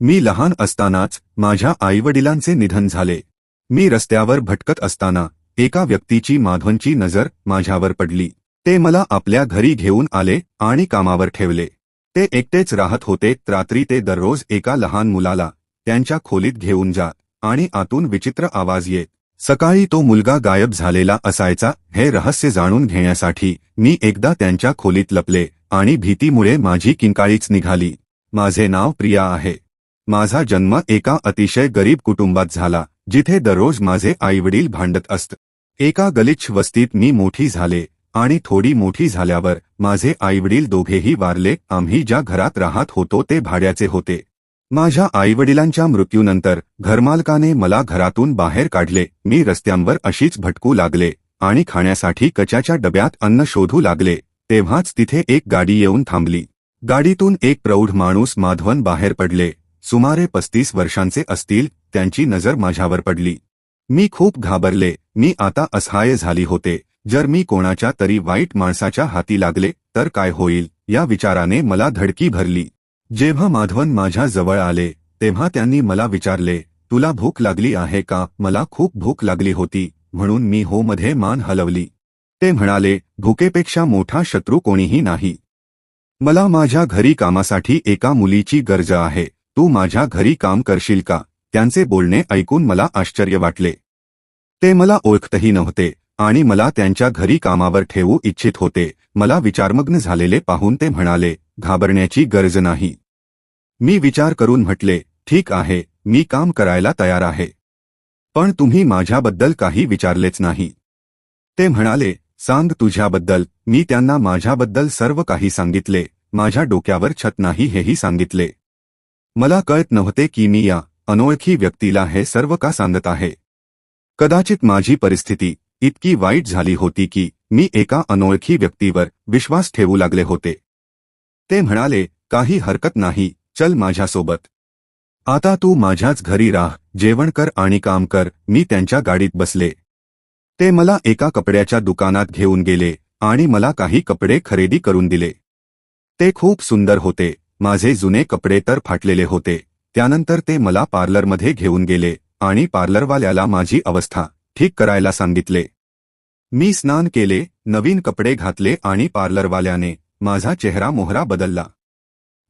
मी लहान असतानाच माझ्या आईवडिलांचे निधन झाले. मी रस्त्यावर भटकत असताना एका व्यक्तीची माधवनची नजर माझ्यावर पडली. ते मला आपल्या घरी घेऊन आले आणि कामावर ठेवले. ते एकटेच राहत होते. रात्री ते दररोज एका लहान मुलाला त्यांच्या खोलीत घेऊन जा आणि आतून विचित्र आवाज येत सकाळी तो मुलगा गायब झालेला असायचा हे रहस्य जाणून घेण्यासाठी मी एकदा त्यांच्या खोलीत लपले आणि भीतीमुळे माझी किंकाळीच निघाली. माझे नाव प्रिया आहे. माझा जन्म एका अतिशय गरीब कुटुंबात झाला जिथे दररोज माझे आईवडील भांडत असत. एका गलिच्छ वस्तीत मी मोठी झाले आणि थोडी मोठी झाल्यावर माझे आईवडील दोघेही वारले. आम्ही ज्या घरात राहत होतो ते भाड्याचे होते. माझ्या आईवडिलांच्या मृत्यूनंतर घरमालकाने मला घरातून बाहेर काढले. मी रस्त्यांवर अशीच भटकू लागले आणि खाण्यासाठी कच्याच्या डब्यात अन्न शोधू लागले. तेव्हाच तिथे एक गाडी येऊन थांबली. गाडीतून एक प्रौढ माणूस माधवन बाहेर पडले. सुमारे पस्तीस वर्षांचे असतील त्यांची नजर माझ्यावर पडली. मी खूप घाबरले मी आता असहाय्य झाली होते. जर मी कोणाच्या तरी वाईट माणसाच्या हाती लागले तर काय होईल या विचाराने मला धडकी भरली. जेव्हा माधवन माझ्या जवळ आले तेव्हा त्यांनी मला विचारले तुला भूक लागली आहे का? मला खूप भूक लागली होती म्हणून मी हो मध्ये मान हलवली. ते म्हणाले भूकेपेक्षा मोठा शत्रू कोणीही नाही. मला माझ्या घरी कामासाठी एका मुलीची गरज आहे. तू माझ्या घरी काम करशील का? त्यांचे बोलणे ऐकून मला आश्चर्य वाटले. ते मला ओळखतही नव्हते आणि मला त्यांच्या घरी कामावर ठेवू इच्छित होते. मला विचारमग्न झालेले पाहून ते म्हणाले घाबरण्याची गरज नाही. मी विचार करून म्हटले ठीक आहे मी काम करायला तयार आहे. पण तुम्ही माझ्याबद्दल काही विचारलेच नाही. ते म्हणाले सांग तुझ्याबद्दल. मी त्यांना माझ्याबद्दल सर्व काही सांगितले. माझ्या डोक्यावर छत नाही हेही सांगितले. मला कळत नव्हते की मी या अनोळखी व्यक्तीला हे सर्व का सांगत आहे. कदाचित माझी परिस्थिती इतकी वाईट झाली होती की मी एका अनोळखी व्यक्तीवर विश्वास ठेवू लागले होते. ते म्हणाले काही हरकत नाही चल माझ्यासोबत. आता तू माझ्याच घरी राह जेवण कर आणि काम कर मी त्यांच्या गाडीत बसले. ते मला एका कपड्याच्या दुकानात घेऊन गेले आणि मला काही कपडे खरेदी करून दिले. ते खूप सुंदर होते माझे जुने कपडे तर फाटलेले होते. त्यानंतर ते मला पार्लरमध्ये घेऊन गेले आणि पार्लरवाल्याला माझी अवस्था ठीक करायला सांगितले. मी स्नान केले नवीन कपडे घातले आणि पार्लरवाल्याने माझा चेहरा मोहरा बदलला.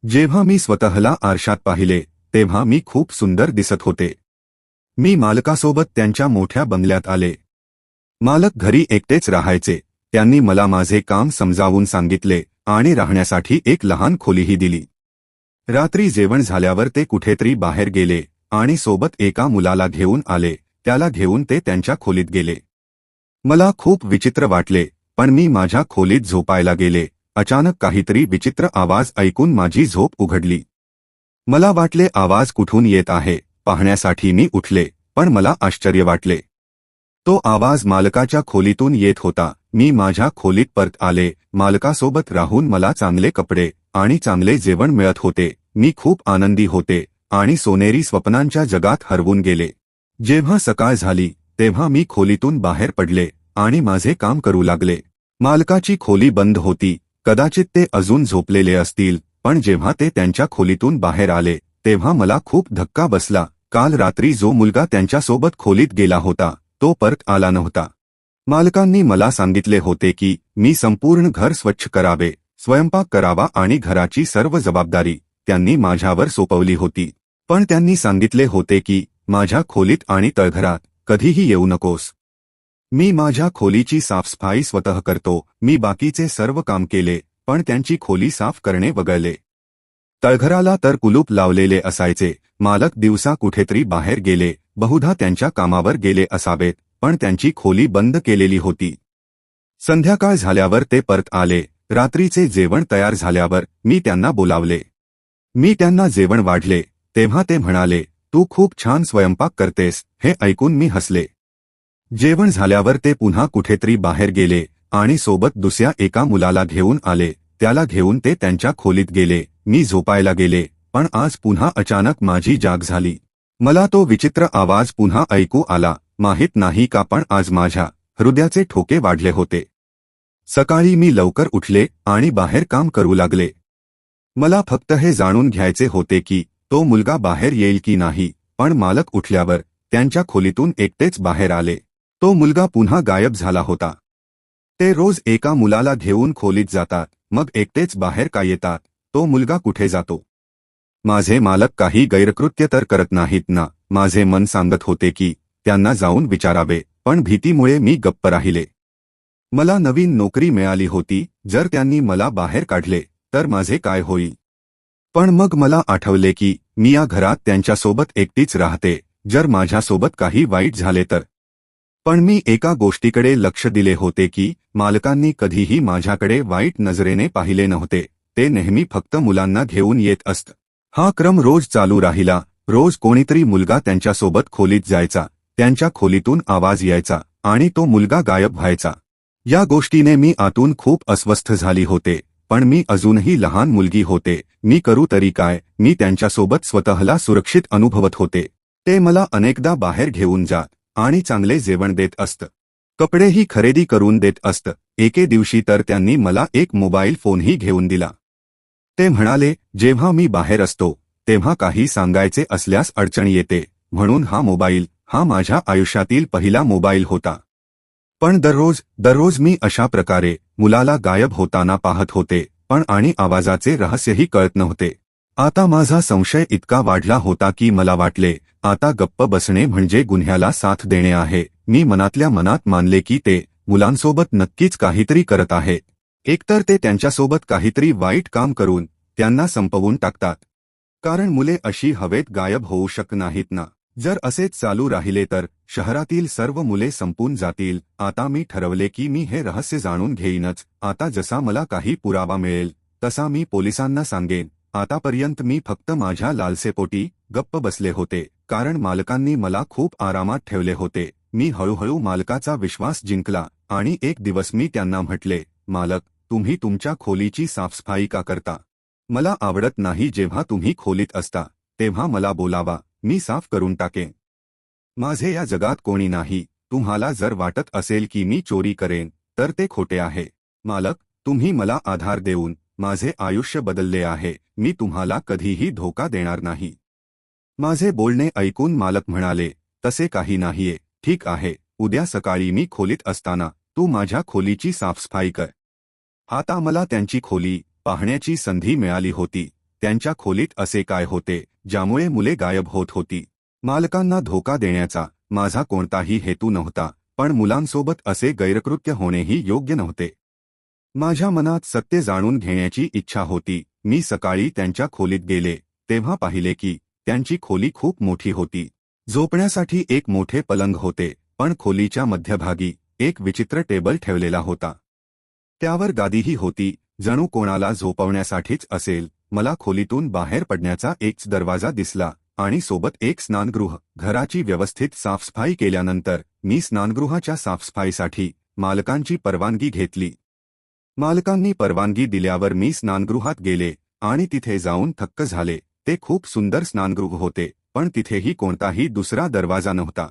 जेव्हा मी स्वतःला आरशात पाहिले तेव्हा मी खूप सुंदर दिसत होते. मी मालकासोबत त्यांच्या मोठ्या बंगल्यात आले. मालक घरी एकटेच राहायचे. त्यांनी मला माझे काम समजावून सांगितले आणि राहण्यासाठी एक लहान खोलीही दिली. रात्री जेवण झाल्यावर ते कुठेतरी बाहेर गेले आणि सोबत एका मुलाला घेऊन आले. त्याला घेऊन ते त्यांच्या खोलीत गेले. मला खूप विचित्र वाटले पण मी माझ्या खोलीत झोपायला गेले. अचानक काहीतरी विचित्र आवाज ऐकून माझी झोप उघडली. मला वाटले आवाज कुठून येत आहे पाहण्यासाठी मी उठले पण मला आश्चर्य वाटले. तो आवाज मालकाच्या खोलीतून येत होता. मी माझ्या खोलीत परत आले. मालकासोबत राहून मला चांगले कपडे आणि चांगले जेवण मिळत होते. मी खूप आनंदी होते आणि सोनेरी स्वप्नांच्या जगात हरवून गेले. जेव्हा सकाळ झाली तेव्हा मी खोलीतून बाहेर पडले आणि माझे काम करू लागले. मालकाची खोली बंद होती. कदाचित ते अजून झोपलेले असतील पण जेव्हा ते त्यांच्या खोलीतून बाहेर आले तेव्हा मला खूप धक्का बसला. काल रात्री जो मुलगा त्यांच्यासोबत खोलीत गेला होता तो परत आला नव्हता. मालकांनी मला सांगितले होते की मी संपूर्ण घर स्वच्छ करावे. स्वयंपाक करावा आणि घराची सर्व जबाबदारी त्यांनी माझ्यावर सोपवली होती. पण त्यांनी सांगितले होते की माझ्या खोलीत आणि तळघरात कधीही येऊ नकोस. मी माझ्या खोलीची साफसफाई स्वतः करतो मी बाकीचे सर्व काम केले पण त्यांची खोली साफ करणे वगळले. तळघराला तर कुलूप लावलेले असायचे मालक दिवसा कुठेतरी बाहेर गेले बहुधा त्यांच्या कामावर गेले असावेत पण त्यांची खोली बंद केलेली होती. संध्याकाळ झाल्यावर ते परत आले रात्रीचे जेवण तयार झाल्यावर मी त्यांना बोलावले. मी त्यांना जेवण वाढले तेव्हा ते म्हणाले तू खूप छान स्वयंपाक करतेस हे ऐकून मी हसले. जेवण झाल्यावर ते पुन्हा कुठेतरी बाहेर गेले आणि सोबत दुसऱ्या एका मुलाला घेऊन आले. त्याला घेऊन ते त्यांच्या खोलीत गेले. मी झोपायला गेले पण आज पुन्हा अचानक माझी जाग झाली. मला तो विचित्र आवाज पुन्हा ऐकू आला. माहीत नाही का पण आज माझ्या हृदयाचे ठोके वाढले होते. सकाळी मी लवकर उठले आणि बाहेर काम करू लागले. मला फक्त हे जाणून घ्यायचे होते की तो मुलगा बाहेर येईल की नाही पण मालक उठल्यावर त्यांच्या खोलीतून एकटेच बाहेर आले. तो मुलगा पुन्हा गायब झाला होता. ते रोज एका मुलाला घेऊन खोलीत जातात मग एकटेच बाहेर का येतात तो मुलगा कुठे जातो? माझे मालक काही गैरकृत्य तर करत नाहीत ना माझे मन सांगत होते की त्यांना जाऊन विचारावे पण भीतीमुळे मी गप्प राहिले. मला नवीन नोकरी मिळाली होती जर त्यांनी मला बाहेर काढले तर माझे काय होईल? पण मग मला आठवले की मी या घरात त्यांच्यासोबत एकटीच राहते जर माझ्यासोबत काही वाईट झाले तर. पण मी एका गोष्टीकडे लक्ष दिले होते की मालकांनी कधीही माझ्याकडे वाईट नजरेने पाहिले नव्हते ते नेहमी फक्त मुलांना घेऊन येत असत. हा क्रम रोज चालू राहिला रोज कोणीतरी मुलगा त्यांच्यासोबत खोलीत जायचा त्यांच्या खोलीतून आवाज यायचा आणि तो मुलगा गायब व्हायचा. या गोष्टीने मी आतून खूप अस्वस्थ झाली होते पण मी अजूनही लहान मुलगी होते मी करू तरी काय मी त्यांच्यासोबत स्वतःला सुरक्षित अनुभवत होते. ते मला अनेकदा बाहेर घेऊन जात आणि चांगले जेवण देत असत. कपडेही खरेदी करून देत असत एके दिवशी तर त्यांनी मला एक मोबाईल फोनही घेऊन दिला. ते म्हणाले जेव्हा मी बाहेर असतो तेव्हा काही सांगायचे असल्यास अडचण येते म्हणून हा मोबाईल हा माझ्या आयुष्यातील पहिला मोबाईल होता. पण दररोज दररोज मी अशा प्रकारे मुलाला गायब होताना पाहत होते पण आणि आवाजाचे रहस्यही कळत नव्हते. आता माझा संशय इतका वाढला होता की मला वाटले आता गप्प बसणे म्हणजे गुन्ह्याला साथ देणे आहे. मी मनातल्या मनात मानले की ते मुलांसोबत नक्कीच काहीतरी करत आहे. एकतर ते त्यांच्यासोबत काहीतरी वाईट काम करून त्यांना संपवून टाकतात. कारण मुले अशी हवेत गायब होऊ शक नाहीत ना. जर असेच चालू राहिले तर शहरातील सर्व मुले संपून जातील. आता मी ठरवले की मी हे रहस्य जाणून घेईनच. आता जसा मला काही पुरावा मिळेल तसा मी पोलिसांना सांगेन. आतापर्यंत मी फक्त माझ्या लालसेपोटी गप्प बसले होते कारण मालकांनी मला खूप आरामात ठेवले होते. मी हळूहळू मालकाचा विश्वास जिंकला आणि एक दिवस मी त्यांना म्हटले मालक तुम्ही तुमच्या खोलीची साफसफाई का करता? मला आवडत नाही जेव्हा तुम्ही खोलीत असता तेव्हा मला बोलावा. मी साफ करून टाकेन माझे या जगात कोणी नाही. तुम्हाला जर वाटत असेल की मी चोरी करेन तर ते खोटे आहे. मालक तुम्ही मला आधार देऊन माझे आयुष्य बदलले आहे. मी तुम्हाला कधीही धोका देणार नाही. माझे बोलणे ऐकून मालक म्हणाले तसे काही नाहीये. ठीक आहे. उद्या सकाळी मी खोलीत असताना तू माझ्या खोलीची साफसफाई कर. आता मला त्यांची खोली पाहण्याची संधी मिळाली होती. त्यांच्या खोलीत असे काय होते? ज्यामुळे मुले गायब होत होती. मालकांना धोका देण्याचा माझा कोणताही हेतू नव्हता पण मुलांसोबत असे गैरकृत्य होणेही योग्य नव्हते. माझ्या मनात सत्य जाणून घेण्याची इच्छा होती. मी सकाळी त्यांच्या खोलीत गेले तेव्हा पाहिले की त्यांची खोली खूप मोठी होती. झोपण्यासाठी एक मोठे पलंग होते पण खोलीच्या मध्यभागी एक विचित्र टेबल ठेवलेला होता. त्यावर गादीही होती जणू कोणाला झोपवण्यासाठीच असेल मला खोलीतून बाहेर पडण्याचा एकच दरवाजा दिसला आणि सोबत एक स्नानगृह. घराची व्यवस्थित साफसफाई केल्यानंतर मी स्नानगृहाच्या साफसफाईसाठी मालकांची परवानगी घेतली. मालकांनी परवानगी दिल्यावर मी स्नानगृहात गेले आणि तिथे जाऊन थक्क झाले. ते खूप सुंदर स्नानगृह होते पण तिथेही कोणताही दुसरा दरवाजा नव्हता.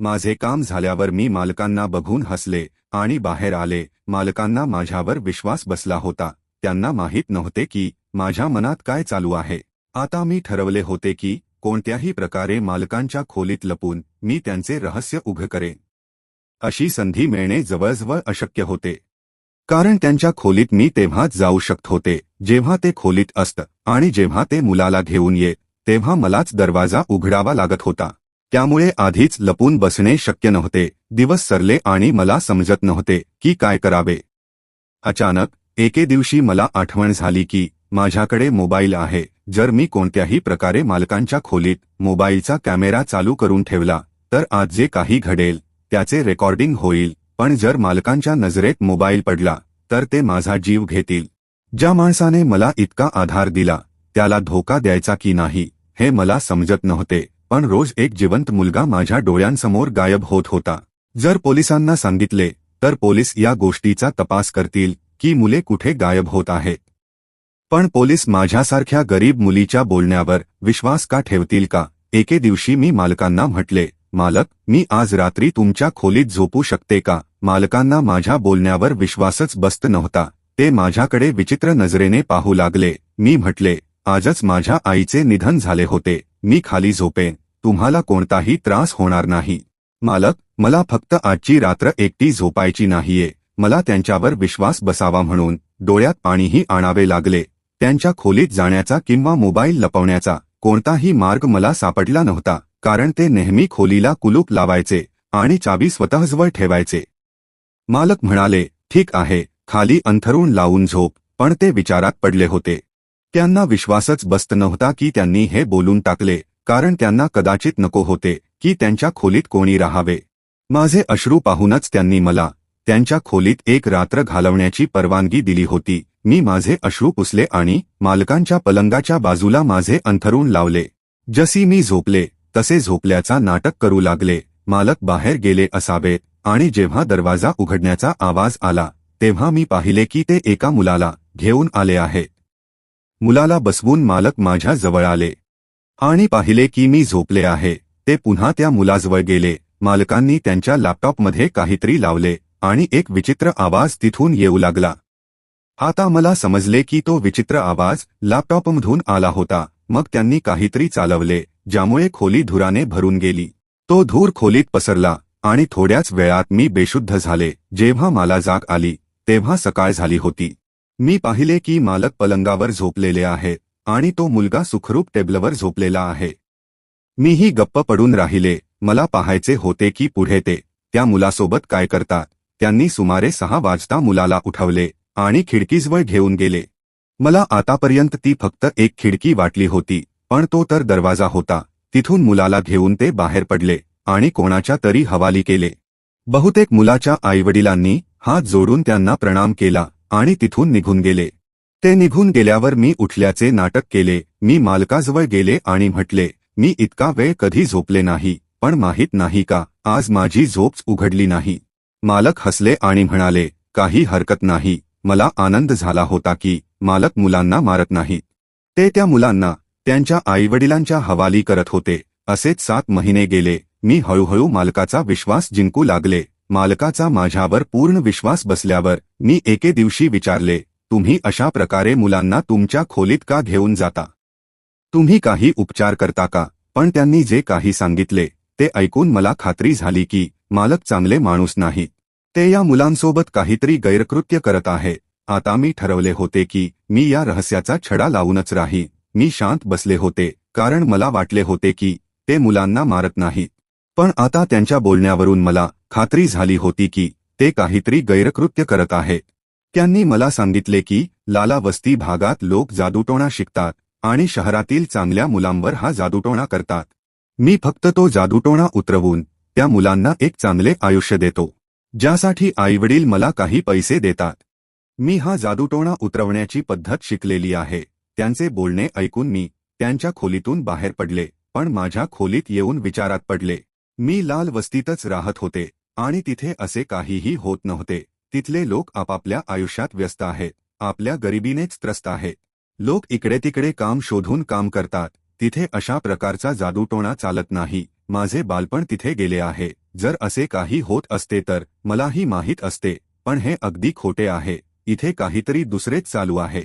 माझे काम झाल्यावर मी मालकांना बघून हसले आणि बाहेर आले. मालकांना माझ्यावर विश्वास बसला होता. त्यांना माहीत नव्हते की माझ्या मनात काय चालू आहे? आता मी ठरवले होते की कोणत्याही प्रकारे मालकांच्या खोलीत लपून मी त्यांचे रहस्य उभे करेन. अशी संधी मिळणे जवळजवळ अशक्य होते. कारण त्यांच्या खोलीत मी तेव्हाच जाऊ शकत होते जेव्हा ते खोलीत असत आणि जेव्हा ते मुलाला घेऊन येत तेव्हा मलाच दरवाजा उघडावा लागत होता. त्यामुळे आधीच लपून बसणे शक्य नव्हते दिवस सरले आणि मला समजत नव्हते की काय करावे. अचानक एके दिवशी मला आठवण झाली की माझ्याकडे मोबाईल आहे. जर मी कोणत्याही प्रकारे मालकांच्या खोलीत मोबाईलचा कॅमेरा चालू करून ठेवला तर आज जे काही घडेल त्याचे रेकॉर्डिंग होईल. पण जर मालकांच्या नजरेत मोबाईल पडला तर ते माझा जीव घेतील. ज्या माणसाने मला इतका आधार दिला त्याला धोका द्यायचा की नाही हे मला समजत नव्हते. पण रोज एक जिवंत मुलगा माझ्या डोळ्यांसमोर गायब होत होता. जर पोलिसांना सांगितले तर पोलीस या गोष्टीचा तपास करतील की मुले कुठे गायब होत आहेत. पण पोलीस माझ्यासारख्या गरीब मुलीच्या बोलण्यावर विश्वास का ठेवतील का? एके दिवशी मी मालकांना म्हटले मालक मी आज रात्री तुमच्या खोलीत झोपू शकते का मालकांना माझ्या बोलण्यावर विश्वासच बसत नव्हता. ते माझ्याकडे विचित्र नजरेने पाहू लागले. मी म्हटले आजच माझ्या आईचे निधन झाले होते. मी खाली झोपेन. तुम्हाला कोणताही त्रास होणार नाही. मालक मला फक्त आजची रात्र एकटी झोपायची नाहीये. मला त्यांच्यावर विश्वास बसावा म्हणून डोळ्यात पाणीही आणावे लागले. त्यांच्या खोलीत जाण्याचा किंवा मोबाईल लपवण्याचा कोणताही मार्ग मला सापडला नव्हता कारण ते नेहमी खोलीला कुलूप लावायचे आणि चावी स्वतःजवळ ठेवायचे. मालक म्हणाले ठीक आहे खाली अंथरूण लावून झोप पण ते विचारात पडले होते. त्यांना विश्वासच बसत नव्हता की त्यांनी हे बोलून टाकले कारण त्यांना कदाचित नको होते की त्यांच्या खोलीत कोणी राहावे. माझे अश्रू पाहूनच त्यांनी मला त्यांच्या खोलीत एक रात्र घालवण्याची परवानगी दिली होती. मी माझे अश्रू पुसले आणि मालकांच्या पलंगाच्या बाजूला माझे अंथरून लावले. जशी मी झोपले तसे झोपल्याचा नाटक करू लागले. मालक बाहेर गेले असावे आणि जेव्हा दरवाजा उघडण्याचा आवाज आला तेव्हा मी पाहिले की ते एका मुलाला घेऊन आले आहे मुलाला बसवून मालक माझ्या जवळ आले. आणि पाहिले की मी झोपले आहे. ते पुन्हा त्या मुलाजवळ गेले. मालकांनी त्यांच्या लॅपटॉपमध्ये काहीतरी लावले आणि एक विचित्र आवाज तिथून येऊ लागला. आता मला समजले की तो विचित्र आवाज लॅपटॉपमधून आला होता. मग त्यांनी काहीतरी चालवले ज्यामुळे खोली धुराने भरून गेली. तो धूर खोलीत पसरला आणि थोड्याच वेळात मी बेशुद्ध झाले. जेव्हा मला जाग आली तेव्हा सकाळ झाली होती. मी पाहिले की मालक पलंगावर झोपलेले आहेत आणि तो मुलगा सुखरूप टेबलवर झोपलेला आहे. मीही गप्प पडून राहिले. मला पाहायचे होते की पुढे ते त्या मुलासोबत काय करतात. त्यांनी सुमारे सहा वाजता मुलाला उठवले. आणि खिडकीजवळ घेऊन गेले. मला आतापर्यंत ती फक्त एक खिडकी वाटली होती पण तो तर दरवाजा होता. तिथून मुलाला घेऊन ते बाहेर पडले आणि कोणाच्या तरी हवाली केले. बहुतेक मुलाच्या आईवडिलांनी हात जोडून त्यांना प्रणाम केला आणि तिथून निघून गेले. ते निघून गेल्यावर मी उठल्याचे नाटक केले मी मालकाजवळ गेले आणि म्हटले मी इतका वेळ कधी झोपले नाही पण माहीत नाही का आज माझी झोपच उघडली नाही. मालक हसले आणि म्हणाले काही हरकत नाही. मला आनंद झाला होता की मालक मुलांना मारत नाहीत ते त्या मुलांना त्यांच्या आईवडिलांच्या हवाली करत होते. असेच सात महिने गेले मी हळूहळू मालकाचा विश्वास जिंकू लागले. मालकाचा माझ्यावर पूर्ण विश्वास बसल्यावर मी एके दिवशी विचारले तुम्ही अशा प्रकारे मुलांना तुमच्या खोलीत का घेऊन जाता? तुम्ही काही उपचार करता का? पण त्यांनी जे काही सांगितले ते ऐकून मला खात्री झाली की मालक चांगले माणूस नाहीत ते या मुलांसोबत काहीतरी गैरकृत्य करत आहे. आता मी ठरवले होते की मी या रहस्याचा छडा लावूनच राही. मी शांत बसले होते कारण मला वाटले होते की ते मुलांना मारत नाही. पण आता त्यांच्या बोलण्यावरून मला खात्री झाली होती की ते काहीतरी गैरकृत्य करत आहे. त्यांनी मला सांगितले की लाला वस्ती भागात लोक जादूटोणा शिकतात आणि शहरातील चांगल्या मुलांवर हा जादूटोणा करतात. मी फक्त तो जादूटोणा उतरवून त्या मुलांना एक चांगले आयुष्य देतो. ज्यासाठी आईवडील मला काही पैसे देतात. मी हा जादूटोणा उतरवण्याची पद्धत शिकलेली आहे. त्यांचे बोलणे ऐकून मी त्यांच्या खोलीतून बाहेर पडले पण माझ्या खोलीत येऊन विचारात पडले. मी लाल वस्तीतच राहत होते आणि तिथे असे काहीही होत नव्हते. तिथले लोक आपापल्या आयुष्यात व्यस्त आहेत आपल्या गरिबीनेच त्रस्त आहेत. लोक इकडे तिकडे काम शोधून काम करतात तिथे अशा प्रकारचा जादूटोणा चालत नाही. माझे बालपण तिथे गेले आहे. जर असे काही होत असते तर मलाही माहीत असते पण हे अगदी खोटे आहे इथे काहीतरी दुसरेच चालू आहे.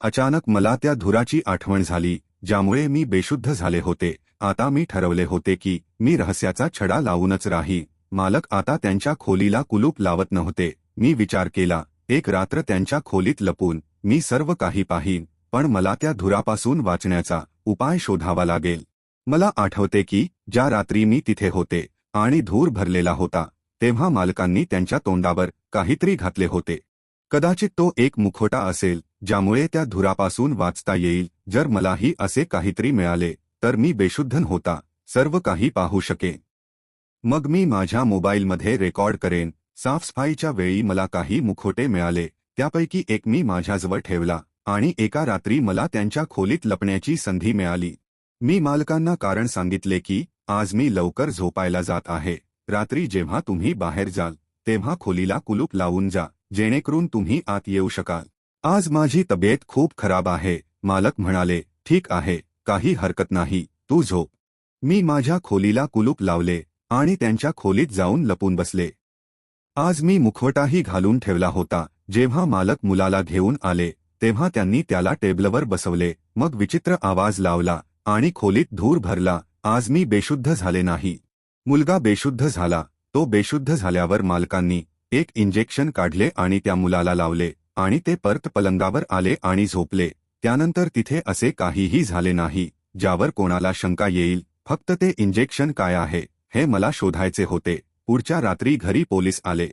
अचानक मला त्या धुराची आठवण झाली ज्यामुळे मी बेशुद्ध झाले होते. आता मी ठरवले होते की मी रहस्याचा छडा लावूनच राही. मालक आता त्यांच्या खोलीला कुलूप लावत नव्हते. मी विचार केला एक रात्र त्यांच्या खोलीत लपून मी सर्व काही पाहीन पण मला त्या धुरापासून वाचण्याचा उपाय शोधावा लागेल. मला आठवते की ज्या रात्री मी तिथे होते आणि धूर भरलेला होता. तेव्हा मालकांनी त्यांच्या तोंडावर काहीतरी घातले होते. कदाचित तो एक मुखोटा असेल ज्यामुळे त्या धुरापासून वाचता येईल. जर मलाही असे काहीतरी मिळाले तर मी बेशुद्धन होता. सर्व काही पाहू शकेन मग मी माझ्या मोबाईलमध्ये रेकॉर्ड करेन. साफसफाईच्या वेळी मला काही मुखोटे मिळाले. त्यापैकी एक मी माझ्याजवळ ठेवला आणि एका रात्री मला त्यांच्या खोलीत लपण्याची संधी मिळाली. मी मालकांना कारण सांगितले की आज मी लवकर झोपायला जात आहे. रात्री जेव्हा तुम्ही बाहेर जाल तेव्हा खोलीला कुलूप लावून जा जेणेकरून तुम्ही आत येऊ शकाल. आज माझी तब्येत खूप खराब आहे मालक म्हणाले ठीक आहे काही हरकत नाही तू झोप. मी माझ्या खोलीला कुलूप लावले आणि त्यांच्या खोलीत जाऊन लपून बसले. आज मी मुखवटाही घालून ठेवला होता जेव्हा मालक मुलाला घेऊन आले तेव्हा त्यांनी त्याला टेबलवर बसवले मग विचित्र आवाज लावला आणि खोलीत धूर भरला आज मी बेशुद्ध झाले नाही. मुलगा बेशुद्ध झाला तो बेशुद्ध झाल्यावर मालकांनी एक इंजेक्शन काढले आणि त्या मुलाला लावले आणि ते परत पलंगावर आले आणि झोपले. त्यानंतर तिथे असे काहीही झाले नाही ज्यावर कोणाला शंका येईल फक्त ते इंजेक्शन काय आहे हे मला शोधायचे होते. पुढच्या रात्री घरी पोलीस आले.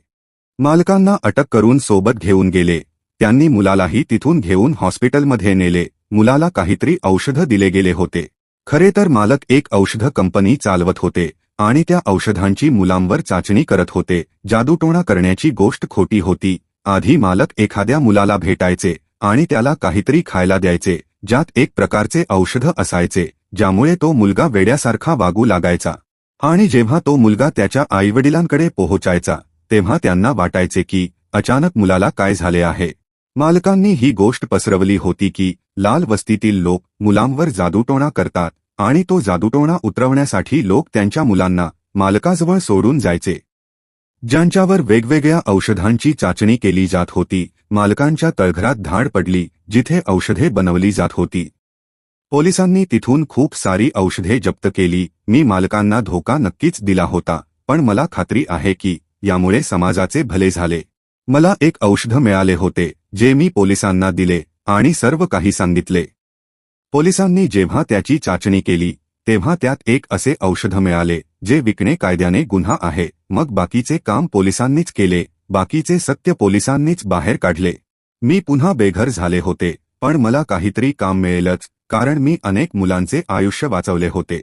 मालकांना अटक करून सोबत घेऊन गेले. त्यांनी मुलालाही तिथून घेऊन हॉस्पिटलमध्ये नेले. मुलाला काहीतरी औषधं दिले गेले होते. खरे तर मालक एक औषध कंपनी चालवत होते आणि त्या औषधांची मुलांवर चाचणी करत होते. जादूटोणा करण्याची गोष्ट खोटी होती. आधी मालक एखाद्या मुलाला भेटायचे आणि त्याला काहीतरी खायला द्यायचे ज्यात एक प्रकारचे औषध असायचे ज्यामुळे तो मुलगा वेड्यासारखा वागू लागायचा. आणि जेव्हा तो मुलगा त्याच्या आईवडिलांकडे पोहोचायचा तेव्हा त्यांना वाटायचे की अचानक मुलाला काय झाले आहे? मालकांनी ही गोष्ट पसरवली होती की लाल वस्तीतील लोक मुलांवर जादूटोणा करतात आणि तो जादूटोणा उतरवण्यासाठी लोक त्यांच्या मुलांना मालकाजवळ सोडून जायचे. ज्यांच्यावर वेगवेगळ्या औषधांची चाचणी केली जात होती मालकांच्या तळघरात धाड पडली जिथे औषधे बनवली जात होती. पोलिसांनी तिथून खूप सारी औषधे जप्त केली मी मालकांना धोका नक्कीच दिला होता पण मला खात्री आहे की यामुळे समाजाचे भले झाले. मला एक औषध मिळाले होते जे मी पोलिसांना दिले आणि सर्व काही सांगितले. पोलिसांनी जेव्हा त्याची चाचणी केली तेव्हा त्यात एक असे औषध मिळाले जे विकणे कायद्याने गुन्हा आहे. मग बाकीचे काम पोलिसांनीच केले बाकीचे सत्य पोलिसांनीच बाहेर काढले. मी पुन्हा बेघर झाले होते पण मला काहीतरी काम मिळेलच कारण मी अनेक मुलांचे आयुष्य वाचवले होते.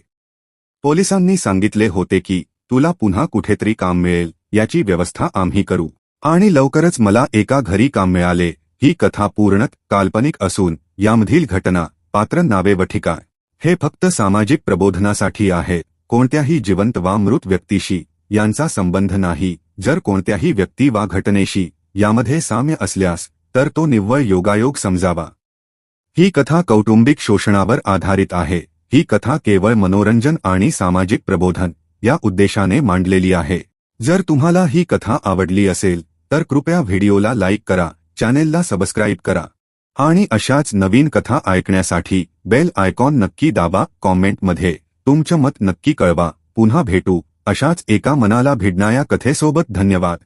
पोलिसांनी सांगितले होते की तुला पुन्हा कुठेतरी काम मिळेल याची व्यवस्था आम्ही करू. आणि लवकरच मला एका घरी काम मिळाले. ही कथा पूर्णत काल्पनिक असून यामधील घटना पात्र नावे व ठिकाण हे फक्त सामाजिक प्रबोधनासाठी आहे. कोणत्याही जिवंत वा मृत व्यक्तीशी यांचा संबंध नाही. जर कोणत्याही व्यक्ती वा घटनेशी यामध्ये साम्य असल्यास तर तो निव्वळ योगायोग समजावा. ही कथा कौटुंबिक शोषणावर आधारित आहे. ही कथा केवळ मनोरंजन आणि सामाजिक प्रबोधन या उद्देशाने मांडलेली आहे. जर तुम्हाला ही कथा आवडली असेल तर कृपया व्हिडिओला लाईक करा चॅनेलला सबस्क्राईब करा. आणि अशाच नवीन कथा ऐकण्यासाठी बेल आयकॉन नक्की दाबा कॉमेंटमध्ये तुमचं मत नक्की कळवा. पुन्हा भेटू अशाच एका मनाला भिडणाऱ्या कथेसोबत धन्यवाद.